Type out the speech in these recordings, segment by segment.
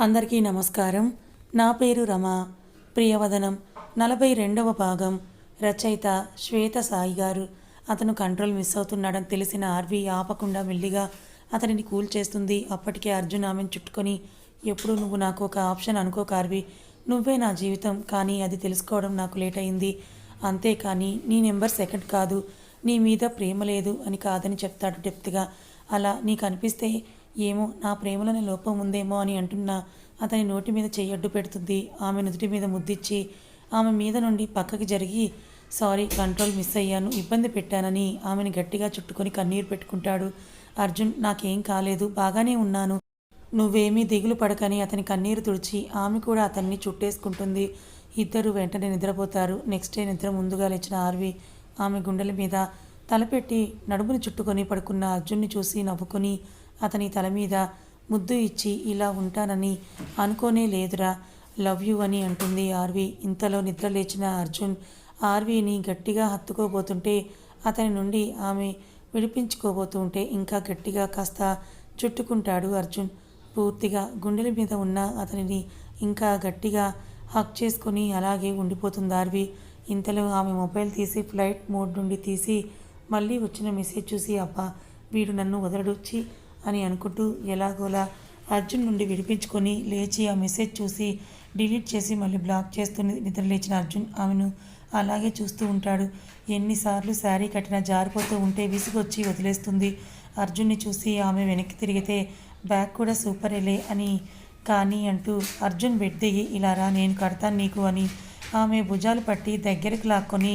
అందరికీ నమస్కారం. నా పేరు రమ. ప్రియవదనం. నలభై రెండవ భాగం. రచయిత శ్వేత సాయి గారు. అతను కంట్రోల్ మిస్ అవుతున్నాడని తెలిసిన ఆర్వి ఆపకుండా మెల్లిగా అతనిని కూల్ చేస్తుంది. అప్పటికే అర్జున్ ఆమెను చుట్టుకొని ఎప్పుడు నువ్వు నాకు ఒక ఆప్షన్ అనుకోక ఆర్వి. నువ్వే నా జీవితం. కానీ అది తెలుసుకోవడం నాకు లేట్ అయింది. అంతేకాని నీ నెంబర్ సెకండ్ కాదు. నీ మీద ప్రేమ లేదు అని కాదని చెప్తాడు డెప్త్గా. అలా నీకు అనిపిస్తే ఏమో నా ప్రేమలోనే లోపం ఉందేమో అని అంటున్నా. అతని నోటి మీద చెయ్యడ్డు పెడుతుంది. ఆమె నుదుటి మీద ముద్దిచ్చి ఆమె మీద నుండి పక్కకి జరిగి సారీ కంట్రోల్ మిస్ అయ్యాను ఇబ్బంది పెట్టానని ఆమెను గట్టిగా చుట్టుకొని కన్నీరు పెట్టుకుంటాడు. అర్జున్ నాకేం కాలేదు బాగానే ఉన్నాను. నువ్వేమీ దిగులు పడకని అతని కన్నీరు తుడిచి ఆమె కూడా అతన్ని చుట్టేసుకుంటుంది. ఇద్దరు వెంటనే నిద్రపోతారు. నెక్స్ట్ డే నిద్ర ముందుగా లేచిన ఆర్వి ఆమె గుండెల మీద తలపెట్టి నడుముని చుట్టుకొని పడుకున్న అర్జున్ని చూసి నవ్వుకొని అతని తల మీద ముద్దు ఇచ్చి ఇలా ఉంటానని అనుకోనే లేదురా లవ్ యూ అని అంటుంది ఆర్వి. ఇంతలో నిద్ర లేచిన అర్జున్ ఆర్వీని గట్టిగా హత్తుకోబోతుంటే అతని నుండి ఆమె విడిపించుకోబోతుంటే ఇంకా గట్టిగా కాస్త చుట్టుకుంటాడు అర్జున్. పూర్తిగా గుండెల మీద ఉన్న అతనిని ఇంకా గట్టిగా హక్ చేసుకొని అలాగే ఉండిపోతుంది ఆర్వి. ఇంతలో ఆమె మొబైల్ తీసి ఫ్లైట్ మోడ్ నుండి తీసి మళ్ళీ వచ్చిన మెసేజ్ చూసి అబ్బా వీడు నన్ను వదలడొచ్చి అని అనుకుంటూ ఎలాగోలా అర్జున్ నుండి విడిపించుకొని లేచి ఆ మెసేజ్ చూసి డిలీట్ చేసి మళ్ళీ బ్లాక్ చేస్తుంది నిద్రలేచిన అర్జున్ ఆమెను అలాగే చూస్తూ ఉంటాడు. ఎన్నిసార్లు శారీ కట్టిన జారిపోతూ ఉంటే విసుగొచ్చి వదిలేస్తుంది. అర్జున్ని చూసి ఆమె వెనక్కి తిరిగితే బ్యాగ్ కూడా సూపర్ ఎలే అని కానీ అంటూ అర్జున్ బెడ్ దిగి ఇలా రా నేను కడతాను నీకు అని ఆమె భుజాలు పట్టి దగ్గరికి లాక్కొని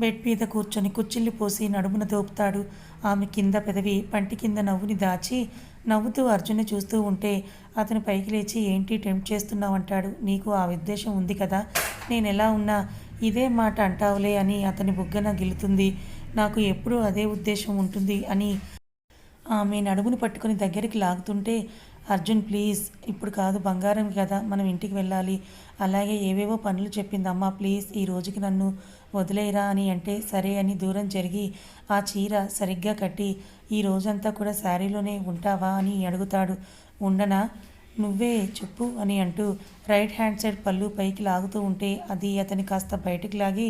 బెడ్ మీద కూర్చొని కుచ్చిళ్ళు పోసి నడుమున దోపుతాడు. ఆమె కింద పెదవి పంటి కింద నవ్వుని దాచి నవ్వుతూ అర్జున్ని చూస్తూ ఉంటే అతను పైకి లేచి ఏంటి టెంప్ట్ చేస్తున్నావంటాడు? నీకు ఆ ఉద్దేశం ఉంది కదా? నేను ఎలా ఉన్నా ఇదే మాట అంటావులే అని అతని బుగ్గన గిలుతుంది నాకు ఎప్పుడూ అదే ఉద్దేశం ఉంటుంది అని ఆమె నడుమును పట్టుకుని దగ్గరికి లాగుతుంటే అర్జున్ ప్లీజ్ ఇప్పుడు కాదు బంగారం కదా మనం ఇంటికి వెళ్ళాలి. అలాగే ఏవేవో పనులు చెప్పింది అమ్మ ప్లీజ్ ఈ రోజుకి నన్ను వదిలేయరా అని అంటే సరే అని దూరం జరిగి ఆ చీర సరిగ్గా కట్టి ఈ రోజంతా కూడా శారీలోనే ఉంటావా అని అడుగుతాడు. ఉండనా? నువ్వే చెప్పు అని అంటూ రైట్ హ్యాండ్ సైడ్ పళ్ళు పైకి లాగుతూ ఉంటే అది అతని కాస్త బయటికి లాగి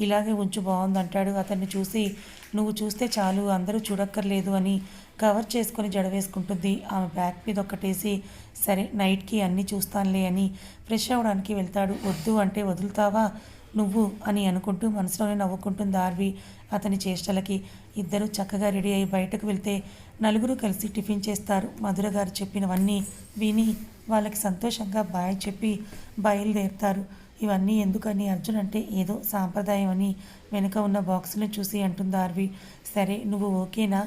ఇలాగే ఉంచు బాగుందంటాడు అతన్ని చూసి నువ్వు చూస్తే చాలు అందరూ చూడక్కర్లేదు అని కవర్ చేసుకొని జడ వేసుకుంటుంది ఆమె బ్యాక్ మీద ఒక్కటేసి సరే నైట్కి అన్నీ చూస్తానులే అని ఫ్రెష్ అవ్వడానికి వెళ్తాడు. వద్దు అంటే వదులుతావా నువ్వు? అని అనుకుంటూ మనసులోనే నవ్వుకుంటుంది ఆర్వి. అతని చేష్టలకి ఇద్దరు చక్కగా రెడీ అయి బయటకు వెళ్తే నలుగురు కలిసి టిఫిన్ చేస్తారు. మధుర గారు చెప్పినవన్నీ విని వాళ్ళకి సంతోషంగా బాయ్ చెప్పి బయలుదేరుతారు. ఇవన్నీ ఎందుకని అర్జున్ అంటే ఏదో సాంప్రదాయం అని వెనుక ఉన్న బాక్సులను చూసి అంటుంది ఆర్వి. సరే నువ్వు ఓకేనా?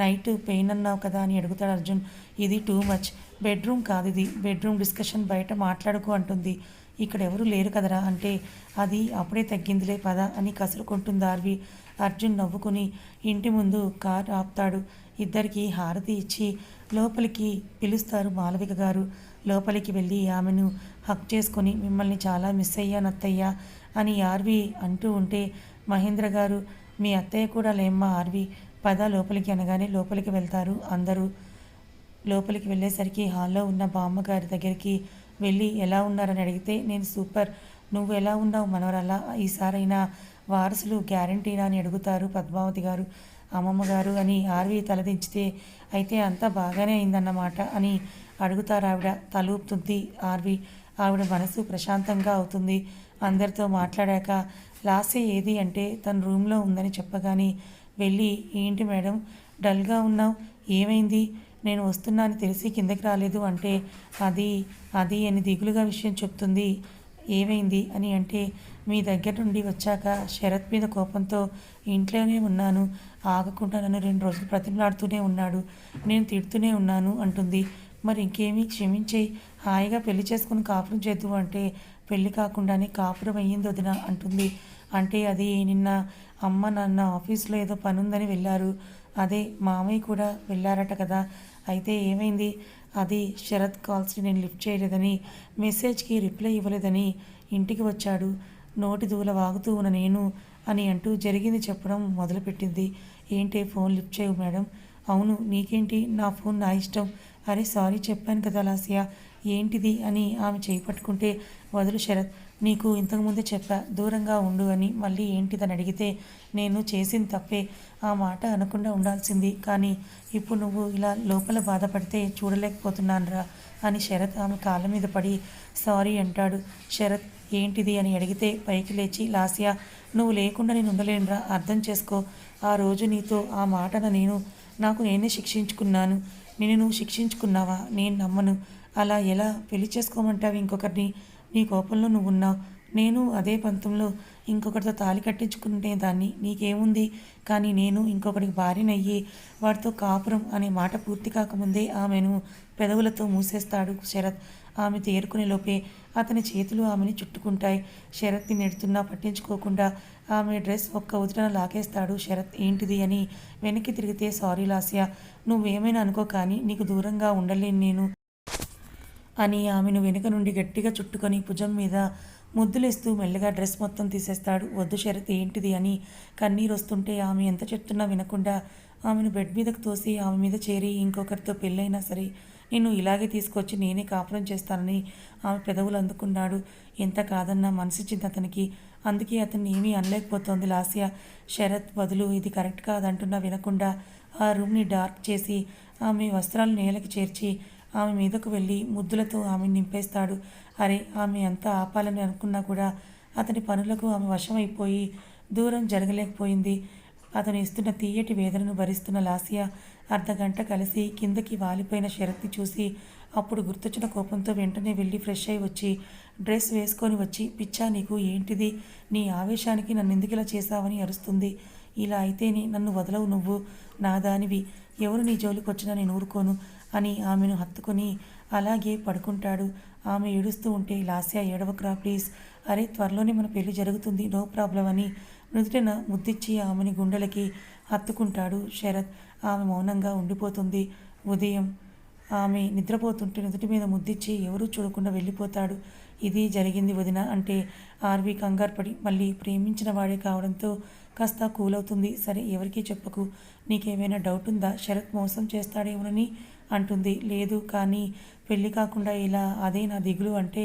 నైట్ పెయిన్ అన్నావు కదా అని అడుగుతాడు అర్జున్. ఇది టూ మచ్. బెడ్రూమ్ కాదు ఇది. బెడ్రూమ్ డిస్కషన్ బయట మాట్లాడుకో అంటుంది. ఇక్కడ ఎవరు లేరు కదరా అంటే అది అప్పుడే తగ్గిందిలే పద అని కసురుకుంటుంది ఆర్వి. అర్జున్ నవ్వుకుని ఇంటి ముందు కార్ ఆపుతాడు. ఇద్దరికి హారతి ఇచ్చి లోపలికి పిలుస్తారు మాలవిక గారు. లోపలికి వెళ్ళి ఆమెను హక్ చేసుకొని మిమ్మల్ని చాలా మిస్ అయ్యా నత్తయ్యా అని ఆర్వి అంటూ ఉంటే మహేంద్ర గారు మీ అత్తయ్య కూడా లేమ్మా ఆర్వి. పద లోపలికి అనగానే లోపలికి వెళ్తారు అందరూ. లోపలికి వెళ్ళేసరికి హాల్లో ఉన్న బామ్మగారి దగ్గరికి వెళ్ళి ఎలా ఉన్నారని అడిగితే నేను సూపర్. నువ్వు ఎలా ఉన్నావు మనవరలా? ఈసారైనా వారసులు గ్యారంటీనా అని అడుగుతారు. పద్మావతి గారు అమ్మమ్మ గారు అని ఆర్వి తలదించితే అయితే అంతా బాగానే అయిందన్నమాట అని అడుగుతారు ఆవిడ. తలూపుతుంది ఆర్వి. ఆవిడ మనసు ప్రశాంతంగా అవుతుంది. అందరితో మాట్లాడాక లాసే ఏది అంటే తన రూమ్లో ఉందని చెప్పగానే వెళ్ళి ఏంటి మేడం డల్గా ఉన్నావు? ఏమైంది? నేను వస్తున్నా అని తెలిసి కిందకి రాలేదు అంటే అది అది అని దిగులుగా విషయం చెప్తుంది. ఏమైంది అని అంటే మీ దగ్గర నుండి వచ్చాక శరత్ మీద కోపంతో ఇంట్లోనే ఉన్నాను. ఆగకుండా నన్ను రెండు రోజులు ప్రతిమలాడుతూనే ఉన్నాడు. నేను తిడుతూనే ఉన్నాను అంటుంది. మరి ఇంకేమీ క్షమించేయి. హాయిగా పెళ్ళి చేసుకుని కాపురం చేద్దు అంటే పెళ్ళి కాకుండానే కాపురం అయ్యింది వదిన అంటుంది. అంటే అది నిన్న అమ్మ నాన్న ఆఫీస్లో ఏదో పనుందని వెళ్ళారు. అదే మామయ్య కూడా వెళ్ళారట కదా. అయితే ఏమైంది? అది శరత్ కాల్స్ని నేను లిఫ్ట్ చేయలేదని మెసేజ్కి రిప్లై ఇవ్వలేదని ఇంటికి వచ్చాడు. నోటి దూల వాగుతూ ఉన్న నేను అని అంటూ జరిగింది చెప్పడం మొదలుపెట్టింది. ఏంటి ఫోన్ లిఫ్ట్ చేయవు మేడం? అవును నీకేంటి? నా ఫోన్ నా ఇష్టం. అరే సారీ చెప్పాను కదా లాసియా. ఏంటిది? అని ఆమె చేయి పట్టుకుంటే వదులు శరత్ నీకు ఇంతకుముందే చెప్పా దూరంగా ఉండు అని మళ్ళీ ఏంటిదని అడిగితే నేను చేసింది తప్పే ఆ మాట అనకుండా ఉండాల్సింది. కానీ ఇప్పుడు నువ్వు ఇలా లోపల బాధపడితే చూడలేకపోతున్నానురా అని శరత్ ఆమె కాళ్ళ మీద పడి సారీ అంటాడు. శరత్ ఏంటిది అని అడిగితే పైకి లేచి లాస్యా నువ్వు లేకుండా నేను ఉండలేనురా అర్థం చేసుకో. ఆ రోజు నీతో ఆ మాటన నేను నాకు నేనే శిక్షించుకున్నాను. నేను నువ్వు శిక్షించుకున్నావా? నేను నమ్మను. అలా ఎలా పెళ్ళి చేసుకోమంటావు ఇంకొకరిని? నీ కోపంలో నువ్వున్నావు నేను అదే పంతంలో ఇంకొకరితో తాళి కట్టించుకుంటే దాన్ని నీకేముంది? కానీ నేను ఇంకొకరికి భార్యనయ్యి వాడితో కాపురం అనే మాట పూర్తి కాకముందే ఆమెను పెదవులతో మూసేస్తాడు శరత్. ఆమె తేరుకునే లోపే అతని చేతులు ఆమెని చుట్టుకుంటాయి. శరత్ని నెడుతున్నా పట్టించుకోకుండా ఆమె డ్రెస్ ఒక్క ఉదుటన లాగేస్తాడు శరత్. ఏంటిది అని వెనక్కి తిరిగితే సారీ లాస్య నువ్వేమైనా అనుకో కానీ నీకు దూరంగా ఉండలేను నేను. అని ఆమెను వెనుక నుండి గట్టిగా చుట్టుకొని భుజం మీద ముద్దులేస్తూ మెల్లగా డ్రెస్ మొత్తం తీసేస్తాడు. వద్దు షరత్ ఏంటిది? అని కన్నీరు వస్తుంటే ఆమె ఎంత చెప్తున్నా వినకుండా ఆమెను బెడ్ మీదకు తోసి ఆమె మీద చేరి ఇంకొకరితో పెళ్ళైనా సరే నిన్ను ఇలాగే తీసుకొచ్చి నేనే కాపురం చేస్తానని ఆమె పెదవులు అందుకున్నాడు. ఎంత కాదన్నా మనసిచ్చింది అతనికి. అందుకే అతన్ని ఏమీ అనలేకపోతోంది లాస్య. శరత్ బదులు ఇది కరెక్ట్ కాదంటున్నా వినకుండా ఆ రూమ్ని డార్క్ చేసి ఆమె వస్త్రాలు నేలకు చేర్చి ఆమె మీదకు వెళ్ళి ముద్దులతో ఆమె నింపేస్తాడు. అరే ఆమె ఎంత ఆపాలని అనుకున్నా కూడా అతని పనులకు ఆమె వశమైపోయి దూరం జరగలేకపోయింది. అతను ఇస్తున్న తీయటి వేదనను భరిస్తున్న లాసియా అర్ధగంట కలిసి కిందకి వాలిపోయిన శరత్ని చూసి అప్పుడు గుర్తొచ్చిన కోపంతో వెంటనే వెళ్ళి ఫ్రెష్ అయి వచ్చి డ్రెస్ వేసుకొని వచ్చి పిచ్చా నీకు ఏంటిది? నీ ఆవేశానికి నన్ను ఎందుకు ఇలా చేశావని అరుస్తుంది. ఇలా అయితేనే నన్ను వదలవు నువ్వు. నా దానివి. ఎవరు నీ జోలికి వచ్చినా నేను ఊరుకోను. అని ఆమెను హత్తుకొని అలాగే పడుకుంటాడు. ఆమె ఏడుస్తూ ఉంటే లాస్య ఏడవకురా ప్లీజ్. అరే త్వరలోనే మన పెళ్ళి జరుగుతుంది నో ప్రాబ్లం అని నుదుటిన ముద్దిచ్చి ఆమెని గుండెలకి హత్తుకుంటాడు శరత్. ఆమె మౌనంగా ఉండిపోతుంది. ఉదయం ఆమె నిద్రపోతుంటే నుదుటి మీద ముద్దిచ్చి ఎవరూ చూడకుండా వెళ్ళిపోతాడు. ఇది జరిగింది వదిన అంటే ఆర్వి కంగారు పడి మళ్ళీ ప్రేమించిన వాడే కావడంతో కాస్త కూల్ అవుతుంది సరే ఎవరికీ చెప్పకు. నీకేమైనా డౌట్ ఉందా? శరత్ మోసం చేస్తాడేమోనని అంటుంది. లేదు కానీ పెళ్ళి కాకుండా ఇలా అదే నా దిగులు అంటే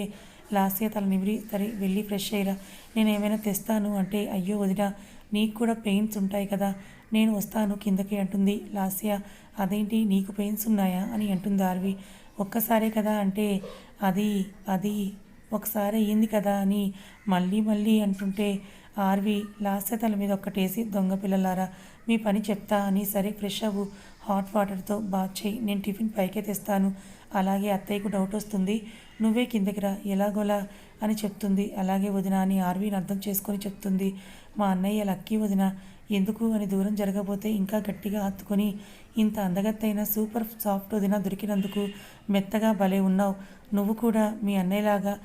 లాస్య తల నిమిరి సరే వెళ్ళి ఫ్రెష్ అయ్యరా నేను ఏమైనా తెస్తాను అంటే అయ్యో వదిన నీకు కూడా పెయిన్స్ ఉంటాయి కదా నేను వస్తాను కిందకి అంటుంది. లాస్య అదేంటి నీకు పెయిన్స్ ఉన్నాయా అని అంటుంది ఆర్వి. ఒక్కసారే కదా అంటే అది అది ఒకసారి అయ్యింది కదా అని మళ్ళీ మళ్ళీ అంటుంటే ఆర్వి లాస్య తల మీద ఒక్కటేసి దొంగ పిల్లలారా మీ పని చెప్తా అని సరే ఫ్రెష్ అవ్వు హాట్ వాటర్తో బాత్ చేయి నేను టిఫిన్ పైకే తెస్తాను. అలాగే అత్తయ్యకు డౌట్ వస్తుంది నువ్వే కిందకి రా ఎలాగోలా అని చెప్తుంది. అలాగే వదిన అని ఆర్వీని అర్థం చేసుకొని చెప్తుంది మా అన్నయ్య లక్కీ వదిన ఎందుకు అని దూరం జరగబోతే ఇంకా గట్టిగా హత్తుకొని ఇంత అందగత్తైన సూపర్ సాఫ్ట్ వదిన దొరికినందుకు మెత్తగా భలే ఉన్నావు నువ్వు కూడా మీ అన్నయ్యలాగా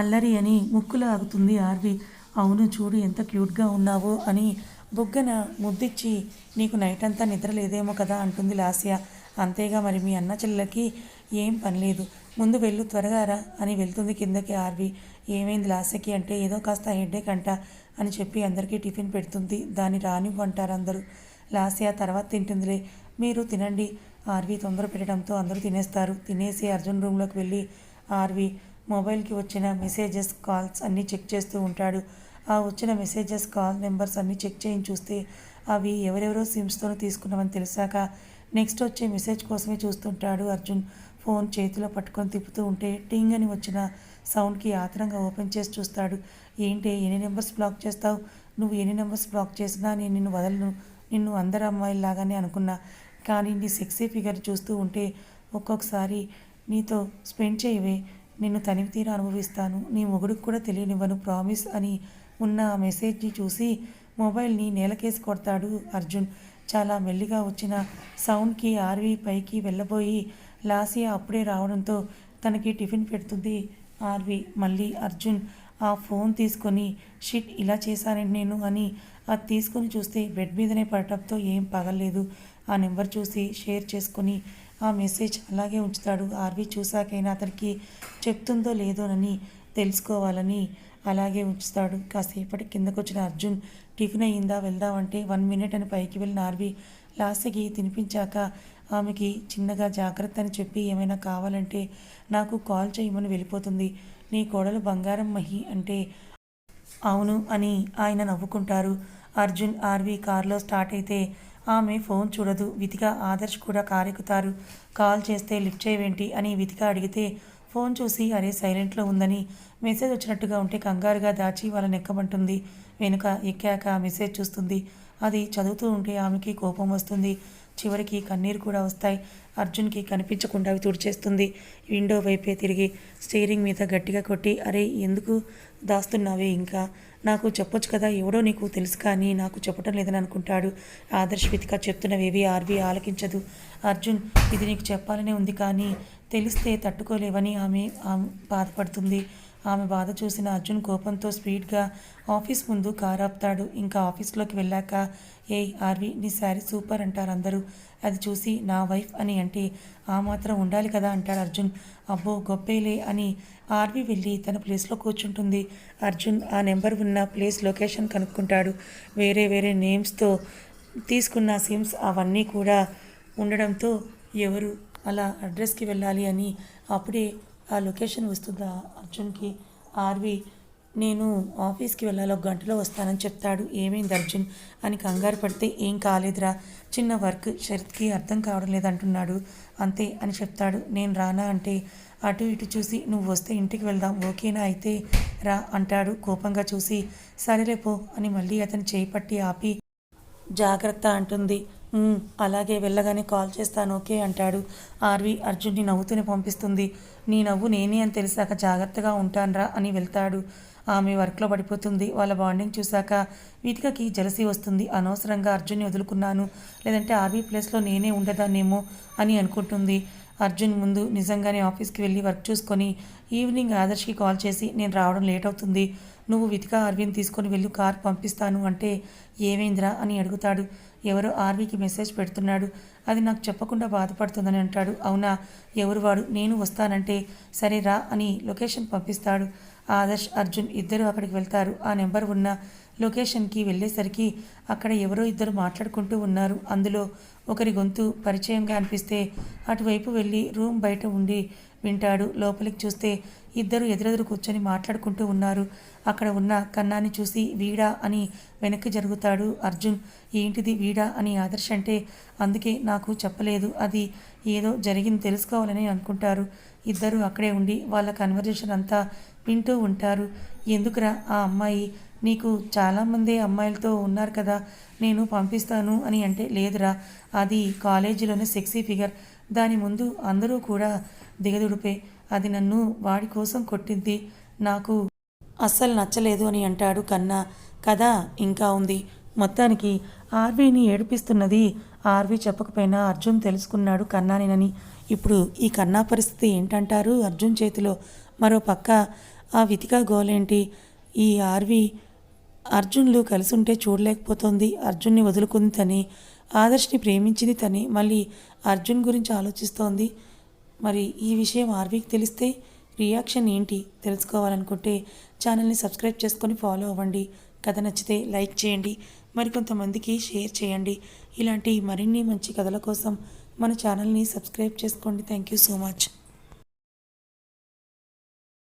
అల్లరి అని ముక్కులు ఆగుతుంది ఆర్వి. అవును చూడు ఎంత క్యూట్గా ఉన్నావో అని బుగ్గన ముద్దిచ్చి నీకు నైట్ అంతా నిద్ర లేదేమో కదా అంటుంది లాస్య. అంతేగా మరి మీ అన్న చెల్లెలకి ఏం పనిలేదు ముందు వెళ్ళు త్వరగా రా అని వెళ్తుంది కిందకి ఆర్వి. ఏమైంది లాస్యకి అంటే ఏదో కాస్త హెడ్డేక్ అంట అని చెప్పి అందరికీ టిఫిన్ పెడుతుంది. దాన్ని రానివ్వంటారు అందరూ. లాస్య తర్వాత తింటుందిలే. మీరు తినండి. ఆర్వి తొందర పెట్టడంతో అందరూ తినేస్తారు. తినేసి అర్జున్ రూమ్లోకి వెళ్ళి ఆర్వి మొబైల్కి వచ్చిన మెసేజెస్ కాల్స్ అన్నీ చెక్ చేస్తూ ఉంటాడు. ఆ వచ్చిన మెసేజెస్ కాల్ నెంబర్స్ అన్నీ చెక్ చేయించి చూస్తే అవి ఎవరెవరో సిమ్స్తోనూ తీసుకున్నామని తెలిసాక నెక్స్ట్ వచ్చే మెసేజ్ కోసమే చూస్తుంటాడు అర్జున్. ఫోన్ చేతిలో పట్టుకొని తిప్పుతూ ఉంటే టింగ్ అని వచ్చిన సౌండ్కి ఆతరంగా ఓపెన్ చేసి చూస్తాడు. ఏంటి ఎన్ని నెంబర్స్ బ్లాక్ చేస్తావు? నువ్వు ఎన్ని నెంబర్స్ బ్లాక్ చేసినా నేను నిన్ను వదలను. నిన్ను అందరు అమ్మాయిలాగానే అనుకున్నా. కానీ నీ సెక్సీ ఫిగర్ చూస్తూ ఉంటే ఒక్కొక్కసారి నీతో స్పెండ్ చేయవే. నిన్ను తనివి తీర అనుభవిస్తాను. నీ మొగుడికి కూడా తెలియనివ్వను ప్రామిస్ అని ఉన్న ఆ మెసేజ్ని చూసి మొబైల్ని నేలకేసి కొడతాడు అర్జున్. చాలా మెల్లిగా వచ్చిన సౌండ్కి ఆర్వి పైకి వెళ్ళబోయి లాసియా అప్పుడే రావడంతో తనకి టిఫిన్ పెడుతుంది ఆర్వి. మళ్ళీ అర్జున్ ఆ ఫోన్ తీసుకొని షిట్ ఇలా చేశానండి నేను అని అది తీసుకొని చూస్తే బెడ్ మీదనే పడటంతో ఏం పగలేదు ఆ నెంబర్ చూసి షేర్ చేసుకొని ఆ మెసేజ్ అలాగే ఉంచుతాడు. ఆర్వి చూశాకైనా అతనికి చెప్తుందో లేదోనని తెలుసుకోవాలని అలాగే ఉంచుతాడు. కాసేపటి కిందకొచ్చిన అర్జున్ టిఫిన్ అయ్యిందా? వెళ్దామంటే వన్ మినిట్ అని పైకి వెళ్ళిన ఆర్వి లాస్ట్కి తినిపించాక ఆమెకి చిన్నగా జాగ్రత్త అని చెప్పి ఏమైనా కావాలంటే నాకు కాల్ చేయమని వెళ్ళిపోతుంది. నీ కోడలు బంగారం మహి అంటే అవును అని ఆయన నవ్వుకుంటారు. అర్జున్ ఆర్వి కారులో స్టార్ట్ అయితే ఆమె ఫోన్ చూడదు. వితిగా ఆదర్శ్ కూడా కారెక్కుతారు. కాల్ చేస్తే లిఫ్ట్ చేయవేంటి? అని వితిగా అడిగితే ఫోన్ చూసి అరే సైలెంట్లో ఉందని మెసేజ్ వచ్చినట్టుగా ఉంటే కంగారుగా దాచి వాళ్ళని ఎక్కమంటుంది. వెనుక ఎక్కాక మెసేజ్ చూస్తుంది. అది చదువుతూ ఉంటే ఆమెకి కోపం వస్తుంది. చివరికి కన్నీరు కూడా వస్తాయి. అర్జున్కి కనిపించకుండా అవి తుడిచేస్తుంది. విండో వైపే తిరిగి స్టీరింగ్ మీద గట్టిగా కొట్టి అరే ఎందుకు దాస్తున్నావే ఇంకా? నాకు చెప్పొచ్చు కదా ఎవడో నీకు తెలుసు కానీ నాకు చెప్పటం లేదని అనుకుంటాడు. ఆదర్శ్ వితిక చెప్తున్నవేవి ఆర్వి ఆలకించదు. అర్జున్ ఇది నీకు చెప్పాలనే ఉంది కానీ తెలిస్తే తట్టుకోలేవని ఆమె ఆమె బాధపడుతుంది. ఆమె బాధ చూసిన అర్జున్ కోపంతో స్పీడ్గా ఆఫీస్ ముందు కారు ఆపుతాడు. ఇంకా ఆఫీస్లోకి వెళ్ళాక ఏ ఆర్వి నీ శారీ సూపర్ అంటారు అందరూ. అది చూసి నా వైఫ్ అని అంటే ఆ మాత్రం ఉండాలి కదా అంటాడు అర్జున్. అబ్బో గొప్పేలే అని ఆర్వి వెళ్ళి తన ప్లేస్లో కూర్చుంటుంది. అర్జున్ ఆ నెంబర్ ఉన్న ప్లేస్ లొకేషన్ కనుక్కుంటాడు. వేరే వేరే నేమ్స్తో తీసుకున్న సిమ్స్ అవన్నీ కూడా ఉండడంతో ఎవరు అలా అడ్రస్కి వెళ్ళాలి అని అప్పుడే ఆ లొకేషన్ వస్తుందా అర్జున్కి. ఆర్వి నేను ఆఫీస్కి వెళ్ళాలి ఒక గంటలో వస్తానని చెప్తాడు. ఏమైంది అర్జున్ అని కంగారు పడితే ఏం కాలేదురా. చిన్న వర్క్ శరత్కి అర్థం కావడం లేదంటున్నాడు. అంతే అని చెప్తాడు. నేను రానా అంటే అటు ఇటు చూసి నువ్వు వస్తే ఇంటికి వెళ్దాం. ఓకేనా అయితే రా అంటాడు కోపంగా చూసి. సరేలేపో అని మళ్ళీ అతను చేయి పట్టి ఆపి జాగ్రత్త అంటుంది. అలాగే వెళ్ళగానే కాల్ చేస్తాను ఓకే అంటాడు. ఆర్వి అర్జున్ని నవ్వుతూనే పంపిస్తుంది. నీ నవ్వు నేనే అని తెలిసాక జాగ్రత్తగా ఉంటానరా అని వెళ్తాడు. ఆమె వర్క్లో పడిపోతుంది. వాళ్ళ బాండింగ్ చూశాక వీటికకి జలసి వస్తుంది. అనవసరంగా అర్జున్ని వదులుకున్నాను. లేదంటే ఆర్వి ప్లేస్లో నేనే ఉండదాన్నేమో అని అనుకుంటుంది. అర్జున్ ముందు నిజంగానే ఆఫీస్కి వెళ్ళి వర్క్ చూసుకొని ఈవినింగ్ ఆదర్శ్కి కాల్ చేసి నేను రావడం లేట్ అవుతుంది. నువ్వు వితికా ఆర్వీని తీసుకొని వెళ్ళి కార్ పంపిస్తాను అంటే ఏమైందిరా? అని అడుగుతాడు. ఎవరో ఆర్వీకి మెసేజ్ పెడుతున్నాడు. అది నాకు చెప్పకుండా బాధపడుతుందని అంటాడు. అవునా? ఎవరు వాడు? నేను వస్తానంటే సరే రా అని లొకేషన్ పంపిస్తాడు. ఆదర్శ్ అర్జున్ ఇద్దరు అక్కడికి వెళ్తారు. ఆ నెంబర్ ఉన్న లొకేషన్కి వెళ్ళేసరికి అక్కడ ఎవరో ఇద్దరు మాట్లాడుకుంటూ ఉన్నారు. అందులో ఒకరి గొంతు పరిచయంగా అనిపిస్తే అటువైపు వెళ్ళి రూమ్ బయట ఉండి వింటాడు. లోపలికి చూస్తే ఇద్దరు ఎదురెదురు కూర్చొని మాట్లాడుకుంటూ ఉన్నారు. అక్కడ ఉన్న కన్నాని చూసి వీడా అని వెనక్కి జరుగుతాడు. అర్జున్ ఏంటిది వీడా అని ఆదర్శ అంటే అందుకే నాకు చెప్పలేదు. అది ఏదో జరిగింది తెలుసుకోవాలని అనుకుంటారు. ఇద్దరు అక్కడే ఉండి వాళ్ళ కన్వర్జేషన్ అంతా వింటూ ఉంటారు. ఎందుకురా ఆ అమ్మాయి నీకు చాలామంది అమ్మాయిలతో ఉన్నారు కదా నేను పంపిస్తాను అని అంటే లేదురా. అది కాలేజీలోనే సెక్సీ ఫిగర్ దాని ముందు అందరూ కూడా దిగదుడిపే. అది నన్ను వాడి కోసం కొట్టింది. నాకు అస్సలు నచ్చలేదు అని అంటాడు కన్నా. కథ ఇంకా ఉంది. మొత్తానికి ఆర్వీని ఏడిపిస్తున్నది ఆర్వీ చెప్పకపోయినా అర్జున్ తెలుసుకున్నాడు కన్నానేనని. ఇప్పుడు ఈ కన్నా పరిస్థితి ఏంటంటారు అర్జున్ చేతిలో? మరో పక్క ఆ వితికా గోలేంటి? ఈ ఆర్వీ అర్జున్లు కలిసి ఉంటే చూడలేకపోతుంది. అర్జున్ని వదులుకుంది తని. ఆదర్శ్ని ప్రేమించింది తని. మళ్ళీ అర్జున్ గురించి ఆలోచిస్తోంది. మరి ఈ విషయం ఆర్వీకి తెలిస్తే రియాక్షన్ ఏంటి? తెలుసుకోవాలనుకుంటే ఛానల్ని సబ్స్క్రైబ్ చేసుకొని ఫాలో అవ్వండి. కథ నచ్చితే లైక్ చేయండి. మరికొంతమందికి షేర్ చేయండి. ఇలాంటి మరిన్ని మంచి కథల కోసం మన ఛానల్ని సబ్స్క్రైబ్ చేసుకోండి. Thank you so much.